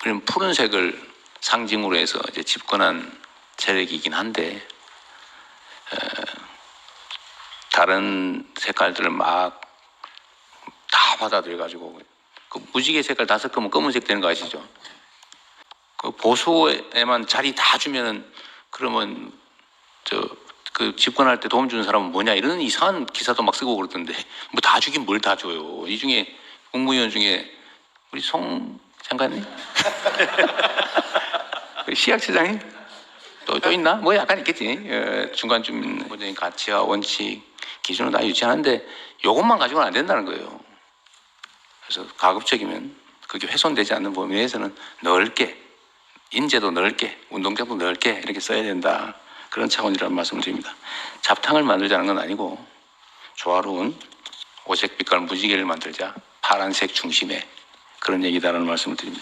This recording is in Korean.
그럼 푸른색을 상징으로 해서 이제 집권한 세력이긴 한데 에, 다른 색깔들을 막 다 받아들여 가지고 그 무지개 색깔 다 섞으면 검은색 되는 거 아시죠? 그 보수에만 자리 다 주면은 그러면 저 그 집권할 때 도움 주는 사람은 뭐냐 이런 이상한 기사도 막 쓰고 그러던데 뭐 다 주긴 뭘 다 줘요. 이 중에 국무위원 중에 우리 송 장관님, 그 시학처장님 또, 또 있나? 뭐 약간 있겠지. 어, 중간쯤 본적인 가치와 원칙 기준을 다 유지하는데 이것만 가지고는 안 된다는 거예요. 그래서 가급적이면 그게 훼손되지 않는 범위 내에서는 넓게 인재도 넓게 운동장도 넓게 이렇게 써야 된다. 그런 차원이라는 말씀을 드립니다. 잡탕을 만들자는 건 아니고 조화로운 오색 빛깔 무지개를 만들자 파란색 중심의 그런 얘기다라는 말씀을 드립니다.